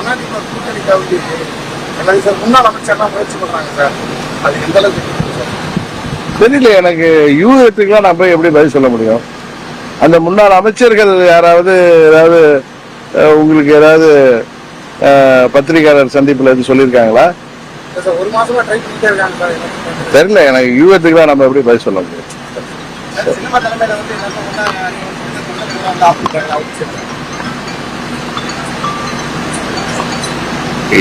அதிமுக கூட்டணி கவுண்டி எல்லாரும் சார் முன்னாள் அமைச்சர்லாம் முயற்சி பண்றாங்க சார் அது எந்த அளவுக்கு தெரியல எனக்கு யூகத்துக்குலாம் நான் போய் எப்படி பதில் சொல்ல முடியும்? அந்த முன்னாள் அமைச்சர்கள் யாராவது ஏதாவது உங்களுக்கு ஏதாவது பத்திரிகையாளர் சந்திப்பில் எதுவும் சொல்லியிருக்காங்களா? ஒரு மாசமா ட்ரை பண்ணிட்டே தெரியல எனக்கு யூகத்துக்குலாம் நம்ம எப்படி பதில் சொல்ல முடியும்?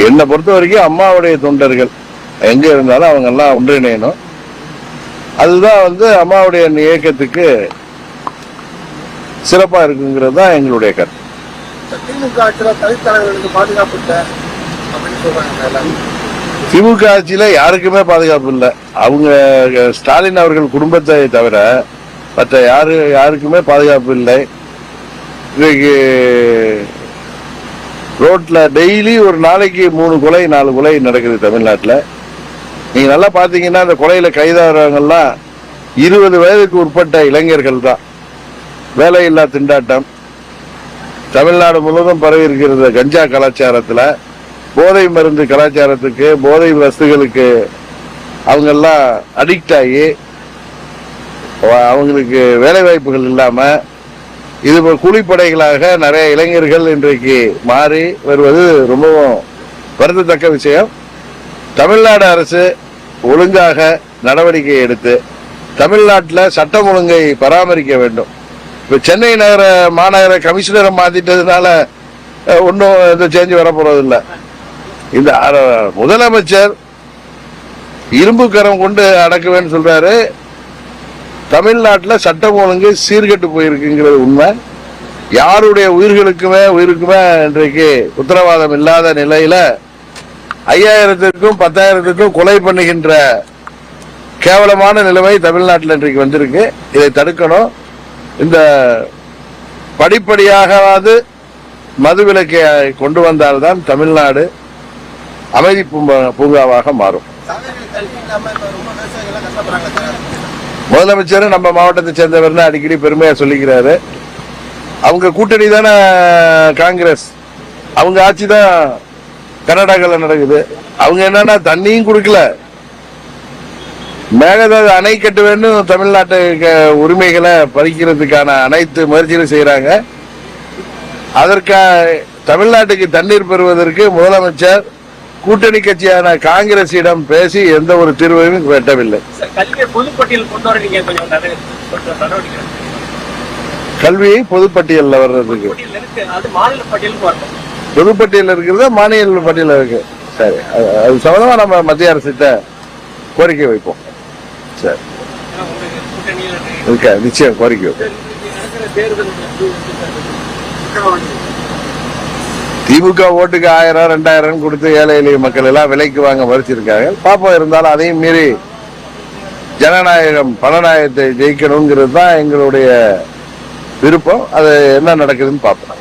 என்ன பொறுத்த வரைக்கும் அம்மாவுடைய தொண்டர்கள். எங்க இருந்தாலும் அவங்க எல்லாம் ஒன்றிணையணும். அதுதான் வந்து அம்மாவுடைய இயக்கத்துக்கு சிறப்பா இருக்குங்கிறது தான் எங்களுடைய கருத்து. திமுக ஆட்சியில் பாதுகாப்பு திமுக ஆட்சியில யாருக்குமே பாதுகாப்பு இல்லை. அவங்க ஸ்டாலின் அவர்கள் குடும்பத்தை தவிர மற்ற யாரு யாருக்குமே பாதுகாப்பு இல்லை. இன்னைக்கு ரோட்ல டெய்லி ஒரு நாளைக்கு மூணு கொலை நாலு கொலை நடக்குது தமிழ்நாட்டில். நீங்க நல்லா பாத்தீங்கன்னா அந்த கொலையில கைதாகிறவங்கெல்லாம் இருபது வயதுக்கு உட்பட்ட இளைஞர்கள் தான். வேலையில்லா திண்டாட்டம். தமிழ்நாடு முழுவதும் பரவி இருக்கிற கஞ்சா கலாச்சாரத்துல. போதை மருந்து கலாச்சாரத்துக்கு போதை வசதிகளுக்கு அவங்க எல்லாம் அடிக்ட் ஆகி அவங்களுக்கு வேலை வாய்ப்புகள் இல்லாம இது போல் கூலிப்படைகளாக நிறைய இளைஞர்கள் இன்றைக்கு மாறி வருவது ரொம்பவும் வருந்தத்தக்க விஷயம். தமிழ்நாடு அரசு ஒழுங்காக நடவடிக்கை எடுத்து தமிழ்நாட்டில் சட்டம் ஒழுங்கை பராமரிக்க வேண்டும். இப்போ சென்னை நகர மாநகர கமிஷனரை மாத்திட்டதுனால ஒன்றும் எந்த சேஞ்ச் வரப்போறதில்லை. இந்த முதலமைச்சர் இரும்பு கரம் கொண்டு அடக்குவேன்னு சொல்றாரு. தமிழ்நாட்டில் சட்டம் ஒழுங்கு சீர்கெட்டு போயிருக்குங்கிறது உண்மை. யாருடைய உயிர்களுக்குமே உயிருக்குமே இன்றைக்கு உத்தரவாதம் இல்லாத நிலையில ஐயாயிரத்திற்கும் பத்தாயிரத்திற்கும் கொலை பண்ணுகின்ற கேவலமான நிலைமை தமிழ்நாட்டில் இன்றைக்கு வந்திருக்கு. இதை தடுக்கணும். இந்த படிப்படியாகவாது மதுவிலக்கை கொண்டு வந்தால்தான் தமிழ்நாடு அமைதி பூங்கா- பூங்காவாக மாறும். முதலமைச்சர் நம்ம மாவட்டத்தை சேர்ந்தவர்னு அடிக்கடி பெருமையா சொல்லிக்கிறாரு. அவங்க கூட்டணி தானே காங்கிரஸ். அவங்க ஆட்சி தான் கர்நாடகாவில் நடக்குது. அவங்க என்னன்னா தண்ணியும் கொடுக்கல. மேகதாது அணை கட்டுவேன்னு தமிழ்நாட்டு க- உரிமைகளை பறிக்கிறதுக்கான அனைத்து முயற்சிகளும் செய்யறாங்க அதற்கு தமிழ்நாட்டுக்கு தண்ணீர் பெறுவதற்கு முதலமைச்சர் கூட்டணி கட்சியான காங்கிரசிடம் பேசி எந்த ஒரு தீர்வையும் வெட்டவில்லை. கல்வியை பொதுப்பட்டியல்ல வர்றதுக்கு. பொதுப்பட்டியல் இருக்கிறது மாநில பட்டியல் இருக்கு. சரி அது- சம்பந்தமா நம்ம மத்திய அரசிட்ட கோரிக்கை வைப்போம். சரி. இருக்க. நிச்சயம் கோரிக்கை வைப்போம் சார், இன்னைக்கு நடக்கிற தேர்தல் வந்து எப்படி சார் இருக்கு? திமுக ஓட்டுக்கு ஆயிரம் ரெண்டாயிரம் கொடுத்து ஏழை எளிய மக்கள் எல்லாம் விலைக்கு வாங்க மறுத்திருக்காங்க. பாப்போம் இருந்தாலும் அதையும் மீறி ஜனநாயகம் பணநாயகத்தை ஜெயிக்கணுங்கிறது தான் எங்களுடைய விருப்பம். அது என்ன நடக்குதுன்னு பார்ப்போம்